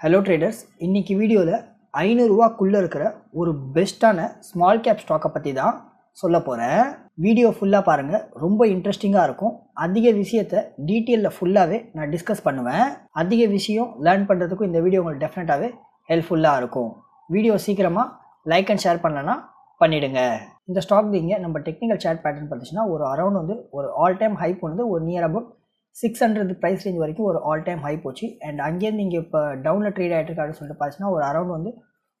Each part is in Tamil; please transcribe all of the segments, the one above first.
ஹலோ ட்ரேடர்ஸ் இன்றைக்கி வீடியோவில் ஐநூறுரூவாக்குள்ளே இருக்கிற ஒரு பெஸ்ட்டான ஸ்மால் கேப் ஸ்டாக்கை பற்றி தான் சொல்ல போகிறேன் வீடியோ ஃபுல்லாக பாருங்கள் ரொம்ப இன்ட்ரெஸ்டிங்காக இருக்கும். அதிக விஷயத்தை டீட்டெயிலில் ஃபுல்லாகவே நான் டிஸ்கஸ் பண்ணுவேன். அதிக விஷயம் லேர்ன் பண்ணுறதுக்கும் இந்த வீடியோ உங்களுக்கு டெஃபினட்டாகவே ஹெல்ப்ஃபுல்லாக இருக்கும். வீடியோ சீக்கிரமாக லைக் அண்ட் ஷேர் பண்ணலன்னா பண்ணிவிடுங்க இந்த ஸ்டாக் இங்கே நம்ம டெக்னிக்கல் சேட் பேட்டர்ன் பார்த்துச்சுன்னா ஒரு அரௌண்ட் வந்து ஒரு ஆல் டைம் ஹைப் வந்து ஒரு near about six hundred price range வரைக்கும் ஒரு ஆல் டைம் ஹை போச்சு. அண்ட் அங்கேருந்து இங்கே இப்போ டவுனில் ட்ரேட் ஆகிட்டு இருக்காருன்னு சொல்லிட்டு பார்த்தீங்கன்னா ஒரு அரௌண்ட் வந்து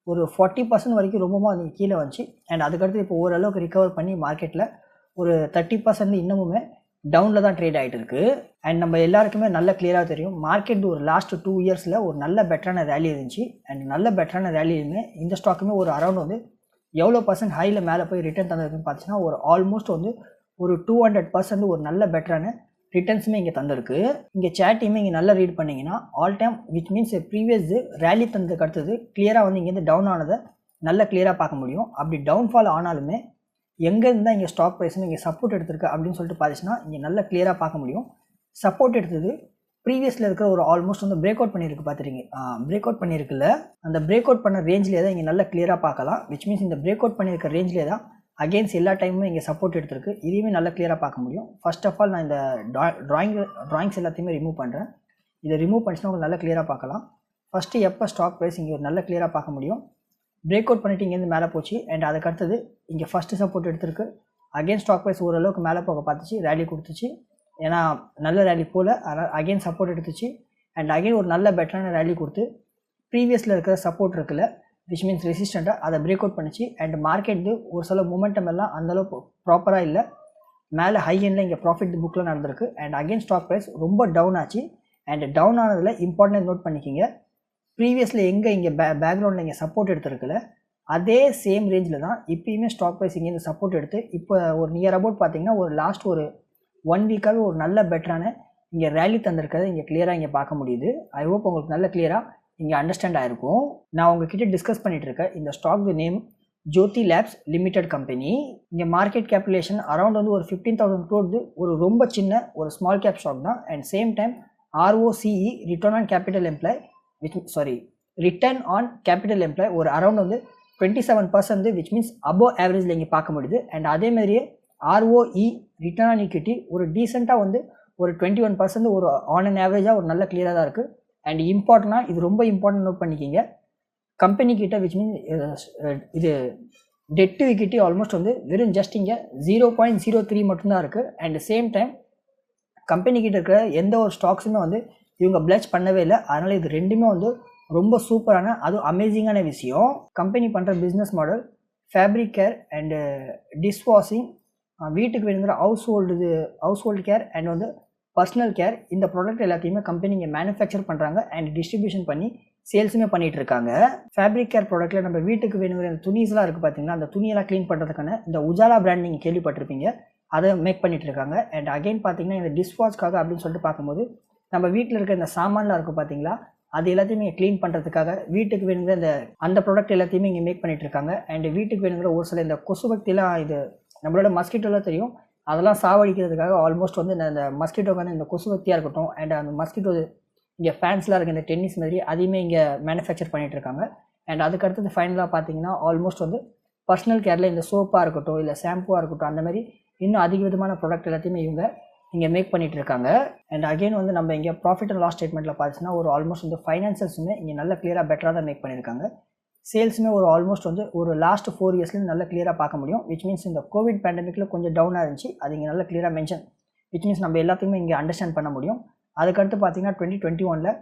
ஒரு ஃபார்ட்டி பர்சன்ட் வரைக்கும் ரொம்பமாக அது கீழே வந்துச்சு. அண்ட் அதுக்கடுத்து இப்போ ஓரளவுக்கு ரிகவர் பண்ணி மார்க்கெட்டில் ஒரு தேர்ட்டி பர்சன்ட் இன்னமுமே டவுனில் தான் ட்ரேட் ஆகிட்டு இருக்குது அண்ட் நம்ம எல்லாருக்குமே நல்ல கிளியராக தெரியும். மார்க்கெட் ஒரு லாஸ்ட் டூ இயர்ஸில் ஒரு நல்ல பெட்டரான ரேலி இருந்துச்சு. அண்ட் நல்ல பெட்டரான ரேலியுமே இந்த ஸ்டாக்குமே ஒரு அரௌண்ட் வந்து எவ்வளோ பர்சன்ட் ஹையில் மேலே போய் ரிட்டர்ன் தந்ததுன்னு பார்த்தீங்கன்னா ஒரு ஆல்மோஸ்ட் வந்து ஒரு டூ ஹண்ட்ரட் பர்சன்ட் ஒரு நல்ல பெட்டரான ரிட்டர்ன்ஸுமே இங்கே தந்திருக்கு. இங்கே சேட்டையுமே இங்கே நல்லா ரீட் பண்ணிங்கன்னா all time which means previous rally தந்ததுக்கு அடுத்தது கிளியராக வந்து இங்கேருந்து டவுன் ஆனதை நல்லா கிளியராக பார்க்க முடியும். அப்படி டவுன்ஃபால் ஆனாலுமே எங்கேருந்து தான் இங்கே ஸ்டாக் ப்ரைஸ்னு இங்கே சப்போர்ட் எடுத்திருக்கு அப்படின்னு சொல்லிட்டு பார்த்துச்சுன்னா இங்கே நல்லா கிளியராக பார்க்க முடியும். சப்போர்ட் எடுத்தது ப்ரீவியஸில் இருக்கிற ஒரு ஆல்மோஸ்ட் வந்து பிரேக் அவுட் பண்ணியிருக்கு பார்த்துருங்க பிரேக் அவுட் பண்ணியிருக்குல்ல அந்த பிரேக் அவுட் பண்ண ரேஞ்சிலே தான் இங்கே நல்லா கிளியராக பார்க்கலாம். விச் மீன்ஸ் இந்த பிரேக் அவுட் பண்ணியிருக்க ரேஞ்சிலே தான் அகெயின்ஸ்ட் எல்லா டைமுமே இங்கே சப்போர்ட் எடுத்திருக்கு. இதையுமே நல்லா கிளியராக பார்க்க முடியும். ஃபர்ஸ்ட் ஆஃப் ஆல் நான் இந்த ட்ராயிங் ட்ராயிங்ஸ் எல்லாத்தையுமே ரிமூவ் பண்ணுறேன் இதை ரிமூவ் பண்ணிச்சுன்னா உங்களுக்கு நல்லா கிளியராக பார்க்கலாம். ஃபஸ்ட்டு எப்போ ஸ்டாக் ப்ரைஸ் இங்கே ஒரு நல்ல கிளியராக பார்க்க முடியும்? பிரேக் அவுட் பண்ணிட்டு இங்கேருந்து மேலே போச்சு. அண்ட் அதுக்கு அடுத்தது இங்கே ஃபஸ்ட்டு சப்போர்ட் எடுத்திருக்கு. அகெயின் ஸ்டாக் ப்ரைஸ் ஓரளவுக்கு மேலே போக பார்த்துச்சு. ரேலி கொடுத்துச்சு. ஏன்னா நல்ல ரேலி போல். அதனால் அகெயின் சப்போர்ட் எடுத்துச்சு. அண்ட் அகைன் ஒரு நல்ல பெட்டரான ரேலி கொடுத்து ப்ரீவியஸில் இருக்கிற சப்போர்ட் இருக்குல்ல விச் மீன்ஸ் ரெசிஸ்டண்ட்டாக அதை பிரேக் அவுட் பண்ணிச்சு. அண்ட் மார்க்கெட்டு ஒரு சில மூமெண்டம் எல்லாம் அந்தளவு ப்ராப்பராக இல்லை. மேலே ஹை எண்டில் இங்கே ப்ராஃபிட் புக்கில் நடந்திருக்கு. அண்ட் அகெயின் ஸ்டாக் ப்ரைஸ் ரொம்ப டவுன் ஆச்சு. அண்ட் டவுன் ஆனதில் இம்பார்ட்டன்ட் நோட் பண்ணிக்கிங்க. ப்ரீவியஸில் எங்கே இங்கே பே பேக்ரவுண்டில் இங்கே சப்போர்ட் எடுத்துருக்குல்ல அதே சேம் ரேஞ்சில் தான் இப்போயுமே ஸ்டாக் ப்ரைஸ் இங்கேருந்து சப்போர்ட் எடுத்து இப்போ ஒரு நியர் அபவுட் பார்த்தீங்கன்னா ஒரு லாஸ்ட் ஒரு ஒன் வீக்காகவே ஒரு நல்ல பெட்டரான இங்கே ரேலி தந்திருக்கிறத இங்கே கிளியராக இங்கே பார்க்க முடியுது. ஐ ஹோப் உங்களுக்கு நல்ல கிளியராக இங்கே அண்டர்ஸ்டாண்ட் ஆகிருக்கும் நான் உங்ககிட்ட டிஸ்கஸ் பண்ணிகிட்டு இருக்கேன் இந்த stock name Jyothy labs limited company இங்கே மார்க்கெட் கேபிலேஷன் அரௌண்ட் வந்து ஒரு ஃபிஃப்டீன் தௌசண்ட் க்ரோடு ஒரு ரொம்ப சின்ன ஒரு ஸ்மால் கேப் ஸ்டாக் தான். And same time ROCE return on capital employ which sorry return on capital employ ஒரு அரௌண்ட் வந்து twenty seven percent which means above ஆவரேஜில் இங்கே பார்க்க முடியுது. அண்ட் அதே மாதிரியே ஆர்ஓஇ ரிட்டர்ன் ஆன் ஈக்விட்டி ஒரு டீசெண்டாக வந்து ஒரு டுவெண்ட்டி ஒன் பர்சன்ட் ஒரு ஆன் அண்ட் ஆவரேஜாக ஒரு நல்ல கிளியராக தான் இருக்குது அண்ட் இம்பார்ட்டனாக இது ரொம்ப இம்பார்ட்டன்ட் நோட் பண்ணிக்கிங்க. கம்பெனி கிட்ட விச் மீன் uh, uh, இது டெட்டு விக்கிட்டி ஆல்மோஸ்ட் வந்து வெறும் ஜஸ்ட் இங்கே ஜீரோ பாயிண்ட் ஜீரோ த்ரீ மட்டும்தான் இருக்குது அண்ட் சேம் டைம் கம்பெனி கிட்ட இருக்கிற எந்த ஒரு ஸ்டாக்ஸுமே வந்து இவங்க பிளச் பண்ணவே இல்லை. அதனால் இது ரெண்டுமே வந்து ரொம்ப சூப்பரான அதுவும் அமேசிங்கான விஷயம். கம்பெனி பண்ணுற business model fabric care and dish washing வீட்டுக்கு வேணுங்கிற ஹவுஸ் ஹோல்டு இது ஹவுஸ் ஹோல்டு கேர் அண்ட் வந்து பர்சனல் கேர் இந்த ப்ராடக்ட் எல்லாத்தையுமே கம்பெனிங்க மேனுஃபேக்சர் பண்ணுறாங்க அண்ட் டிஸ்ட்ரிபியூஷன் பண்ணி சேல்ஸுமே பண்ணிகிட்டு இருக்காங்க. ஃபேப்ரிக் கேர் ப்ராடக்ட்டில் நம்ம வீட்டுக்கு வேணுங்கிற துணிஸ்லாம் இருக்குது பார்த்தீங்கன்னா அந்த துணியெல்லாம் க்ளீன் பண்ணுறதுக்கான இந்த உஜாலா பிராண்ட் நீங்கள் கேள்விப்பட்டிருப்பீங்க. அதை மேக் பண்ணிகிட்டு இருக்காங்க. அண்ட் அகைன் பார்த்தீங்கன்னா இந்த டிஷ்வாஷ்க்காக அப்படின்னு சொல்லிட்டு பார்க்கும்போது நம்ம வீட்டில் இருக்க இந்த சாமான்லாம் இருக்குது பார்த்தீங்களா அது எல்லாத்தையுமே க்ளீன் பண்ணுறதுக்காக வீட்டுக்கு வேணுங்கிற இந்த அந்த ப்ராடக்ட் எல்லாத்தையுமே இங்கே மேக் பண்ணிகிட்டு இருக்காங்க. அண்ட் வீட்டுக்கு வேணுங்கிற ஒரு சில இந்த கொசுபக்திலாம் இது நம்மளோட மஸ்கிட்டோலாம் தெரியும். அதெல்லாம் சாவடிக்கிறதுக்காக ஆல்மோஸ்ட் வந்து இந்த மஸ்கிட்டோக்கு வந்து இந்த கொசுவத்தியாக இருக்கட்டும் அண்ட் அந்த மஸ்கிட்டோ இங்கே ஃபேன்ஸ்லாம் இருக்குது இந்த டென்னிஸ் மாதிரி அதையுமே இங்கே மேனுஃபேக்சர் பண்ணிகிட்டு இருக்காங்க. அண்ட் அதுக்கடுத்தது ஃபைனலாக பார்த்தீங்கன்னா ஆல்மோஸ்ட் வந்து பர்சனல் கேரில் இந்த சோப்பாக இருக்கட்டும் இல்லை ஷாம்புவாக இருக்கட்டும் அந்த மாதிரி இன்னும் அதிக விதமான ப்ராடக்ட் எல்லாத்தையுமே இவங்க இங்கே மேக் பண்ணிகிட்டு இருக்காங்க. அண்ட் அகைன் வந்து நம்ம இங்கே ப்ராஃபிட் அண்ட் லாஸ் ஸ்டேட்மெண்ட்டில் பார்த்துச்சுன்னா ஒரு ஆல்மோஸ்ட் வந்து ஃபைனான்சல்ஸுமே இங்கே நல்ல கிளியராக பெட்டராக தான் மேக் பண்ணியிருக்காங்க சேல்ஸுமே ஒரு ஆல்மோஸ்ட் வந்து ஒரு லாஸ்ட் ஃபோர் இயர்ஸ்லேருந்து நல்லா கிளியராக பார்க்க முடியும். விச் மீன்ஸ் இந்த கோவிட் பேண்டமிக்கில் கொஞ்சம் டவுனாக இருந்துச்சு. அது இங்கே நல்லா கிளியராக மென்ஷன் விச் மீன்ஸ் நம்ம எல்லாத்தையுமே இங்கே அண்டர்ஸ்டாண்ட் பண்ண முடியும். அதுக்கடுத்து பார்த்தீங்கன்னா டுவெண்ட்டி டுவெண்ட்டி ஒனில்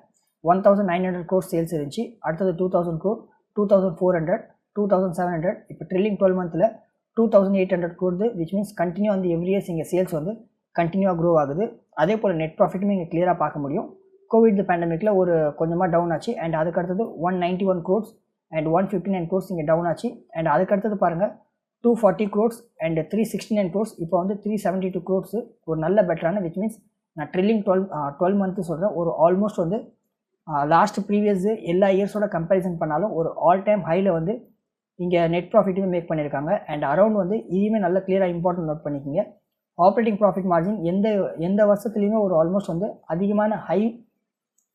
one thousand nine hundred crore sales இருந்துச்சு. அடுத்தது two thousand crore two thousand four hundred two thousand seven hundred இப்போ ட்ரில்லிங் டுவெல் மந்தில் டூ தௌசண்ட் எயிட் ஹண்ட்ரட் க்ரோர்து விச் மீன்ஸ் கண்டினியூ வந்து எவ்ரி இயர்ஸ் இங்கே சேல்ஸ் வந்து கண்டினியூவாக க்ரோ ஆகுது. அதே போல் நெட் ப்ராஃபிட்டுமே இங்கே கிளியராக பார்க்க முடியும். கோவிட் பேண்டமிக்கில் ஒரு கொஞ்சமாக டவுன் ஆச்சு. அண்ட் அதுக்கடுத்தது one ninety one crores and one fifty nine crores இங்கே டவுன் ஆச்சு. அண்ட் அதுக்கடுத்தது பாருங்கள் two forty crores and three sixty nine crores இப்போ வந்து த்ரீ செவன்ட்டி டூ க்ரோர்ஸ் ஒரு நல்ல பெட்டரான விச் மீன்ஸ் நான் ட்ரில்லிங் டுவெல் டுவெல் மந்த்து சொல்கிறேன் ஒரு ஆல்மோஸ்ட் வந்து லாஸ்ட் ப்ரீவியஸ் எல்லா இயர்ஸோட கம்பேரிசன் பண்ணாலும் ஒரு ஆல் டைம் ஹையில் வந்து இங்கே நெட் ப்ராஃபிட்டுமே மேக் பண்ணியிருக்காங்க அண்ட் அரௌண்ட் வந்து இதுவுமே நல்ல கிளியராக இம்பார்ட்டன்ட் நோட் பண்ணிக்கிங்க. ஆப்ரேட்டிங் ப்ராஃபிட் மார்ஜின் எந்த எந்த வருஷத்துலையுமே ஒரு ஆல்மோஸ்ட் வந்து அதிகமான ஹை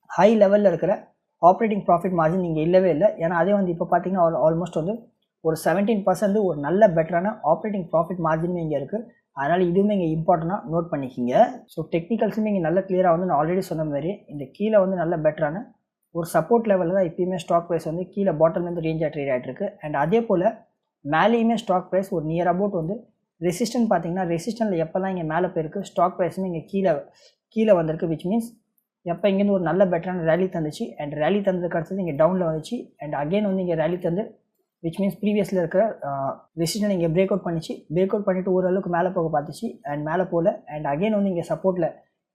ஹை லெவலில் இருக்கிற ஆப்ரேட்டிங் ப்ராஃபிட் மார்ஜின் நீங்கள் இல்லவே இல்லை. ஏன்னா அதே வந்து இப்போ பார்த்தீங்கன்னா ஆல்மோஸ்ட் வந்து ஒரு செவன்டீன் பர்சன்ட் ஒரு நல்ல பெட்டரான ஆப்ரேட்டிங் ப்ராஃபிட் மார்ஜினும் இங்கே இருக்குது அதனால் இதுவுமே இங்கே இம்பார்ட்டண்ட்டாக நோட் பண்ணிக்கிங்க. ஸோ டெக்னிக்கல்ஸுமே இங்கே நல்ல கிளியராக வந்து நான் ஆல்ரெடி சொன்ன மாதிரி இந்த கீழே வந்து நல்ல பெட்டரான ஒரு சப்போர்ட் லெவலில் தான் இப்பயுமே ஸ்டாக் ப்ரைஸ் வந்து கீழே பாட்டம்லேருந்து ரேஞ்சாக ட்ரேட் ஆகிட்டு இருக்கு. அண்ட் அதே போல் மேலேயுமே ஸ்டாக் ப்ரைஸ் ஒரு நியர் அபவுட் வந்து ரெசிஸ்டன்ட் பார்த்தீங்கன்னா ரெசிஸ்டன்ட்டில் எப்போல்லாம் இங்கே மேலே போயிருக்கு ஸ்டாக் ப்ரைஸுமே இங்கே கீழே கீழே வந்திருக்கு விச் மீன்ஸ் எப்போ இங்கேருந்து ஒரு நல்ல பெட்டரான ரேலி தந்துச்சு? அண்ட் ரேலி தந்ததுக்கு அடுத்தது இங்கே டவுனில் வந்துச்சு. அண்ட் அகைன் வந்து இங்கே ரேலி தந்து விச் மீன்ஸ் ப்ரீவியஸில் இருக்கிற ரெசிஷனை இங்கே பிரேக் அவுட் பண்ணிச்சு. பிரேக் அவுட் பண்ணிவிட்டு ஓரளவுக்கு மேலே போக பார்த்துச்சு. அண்ட் மேலே போகல அண்ட் அகைன் வந்து இங்கே சப்போர்ட்டில்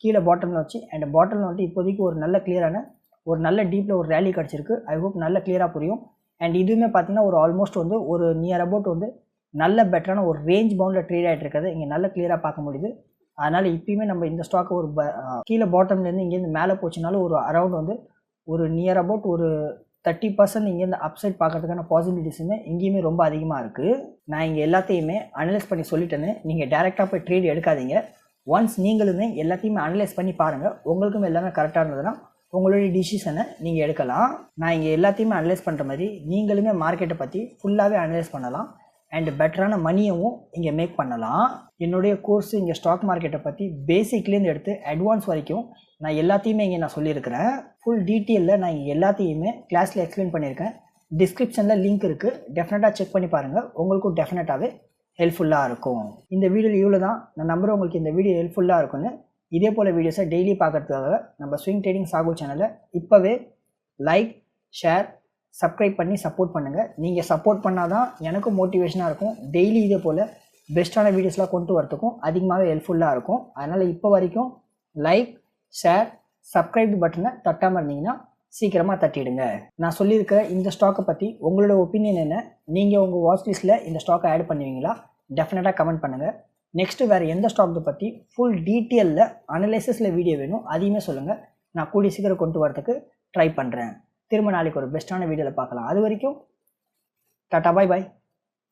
கீழே பாட்டமில் வச்சு அண்ட் பாட்டமில் வந்துட்டு இப்போதைக்கு ஒரு நல்ல கிளியரான ஒரு நல்ல டீப்பில் ஒரு ரேலி கிடச்சிருக்கு. ஐ ஹோப் நல்ல கிளியராக புரியும். அண்ட் இதுவுமே பார்த்தீங்கன்னா ஒரு ஆல்மோஸ்ட் வந்து ஒரு நியர் அபவுட் வந்து நல்ல பெட்டரான ஒரு ரேஞ்ச் பவுண்டில் ட்ரேட் ஆகிட்டு இருக்கிறது. இங்கே நல்ல கிளியராக பார்க்க முடியுது. அதனால் இப்பயுமே நம்ம இந்த ஸ்டாக் ஒரு ப கீழே பாட்டம்லேருந்து இங்கேருந்து மேலே போச்சுனாலும் ஒரு அரௌண்ட் வந்து ஒரு நியர் அபவுட் ஒரு தேர்ட்டி பர்சன்ட் இங்கேருந்து அப்சைட் பார்க்கறதுக்கான பாசிபிலிட்டிஸுமே இங்கேயுமே ரொம்ப அதிகமாக இருக்குது நான் இங்கே எல்லாத்தையுமே அனலைஸ் பண்ணி சொல்லிட்டேன்னு நீங்கள் டேரெக்டாக போய் ட்ரேட் எடுக்காதீங்க. ஒன்ஸ் நீங்களுமே எல்லாத்தையுமே அனலைஸ் பண்ணி பாருங்கள் உங்களுக்கும் எல்லாமே கரெக்டாக இருந்ததுன்னா உங்களுடைய டிசிஷனை நீங்கள் எடுக்கலாம். நான் இங்கே எல்லாத்தையுமே அனலைஸ் பண்ணுற மாதிரி நீங்களுமே மார்க்கெட்டை பற்றி ஃபுல்லாகவே அனலைஸ் பண்ணலாம். அண்ட் பெட்டரான மணியவும் இங்கே மேக் பண்ணலாம். என்னுடைய கோர்ஸ் இங்கே ஸ்டாக் மார்க்கெட்டை பற்றி பேசிக்லேருந்து எடுத்து அட்வான்ஸ் வரைக்கும் நான் எல்லாத்தையுமே இங்கே நான் சொல்லியிருக்கிறேன். ஃபுல் டீட்டெயிலில் நான் இங்கே எல்லாத்தையுமே கிளாஸில் எக்ஸ்பிளைன் பண்ணியிருக்கேன். டிஸ்கிரிப்ஷனில் லிங்க் இருக்குது டெஃபினட்டாக செக் பண்ணி பாருங்கள் உங்களுக்கும் டெஃபினட்டாகவே ஹெல்ப்ஃபுல்லாக இருக்கும். இந்த வீடியோவில் இவ்வளோ தான். நான் நம்புகிறேன் உங்களுக்கு இந்த வீடியோ ஹெல்ப்ஃபுல்லாக இருக்கும்னு. இதே போல் வீடியோஸை டெய்லி பார்க்கறதுக்காக நம்ம ஸ்விங் ட்ரேடிங் சாகு சேனலை இப்போவே லைக் ஷேர் சப்ஸ்கிரைப் பண்ணி சப்போர்ட் பண்ணுங்கள் நீங்கள் சப்போர்ட் பண்ணால் தான் எனக்கும் மோட்டிவேஷனாக இருக்கும். டெய்லி இதே போல் பெஸ்ட்டான வீடியோஸ்லாம் கொண்டு வரத்துக்கும் அதிகமாகவே ஹெல்ப்ஃபுல்லாக இருக்கும். அதனால் இப்போ வரைக்கும் லைக் ஷேர் சப்ஸ்கிரைப் பட்டனை தட்டாமல் இருந்தீங்கன்னா சீக்கிரமாக தட்டிடுங்க. நான் சொல்லியிருக்கிற இந்த ஸ்டாக்கை பற்றி உங்களோட ஒப்பீனியன் என்ன? நீங்கள் உங்கள் வாட்ச் லிஸ்ட்டில் இந்த ஸ்டாக்கை ஆட் பண்ணுவீங்களா? டெஃபினட்டாக கமெண்ட் பண்ணுங்கள் நெக்ஸ்ட்டு வேறு எந்த ஸ்டாக்கை பற்றி ஃபுல் டீட்டெயிலில் அனலைசிஸில் வீடியோ வேணும் அதையுமே சொல்லுங்கள் நான் கூடிய சீக்கிரம் கொண்டு வரதுக்கு ட்ரை பண்ணுறேன் திரும்ப நாளைக்கு ஒரு பெஸ்ட்டான வீடியோவில் பார்க்கலாம். அது வரைக்கும் டாட்டா பாய் பாய்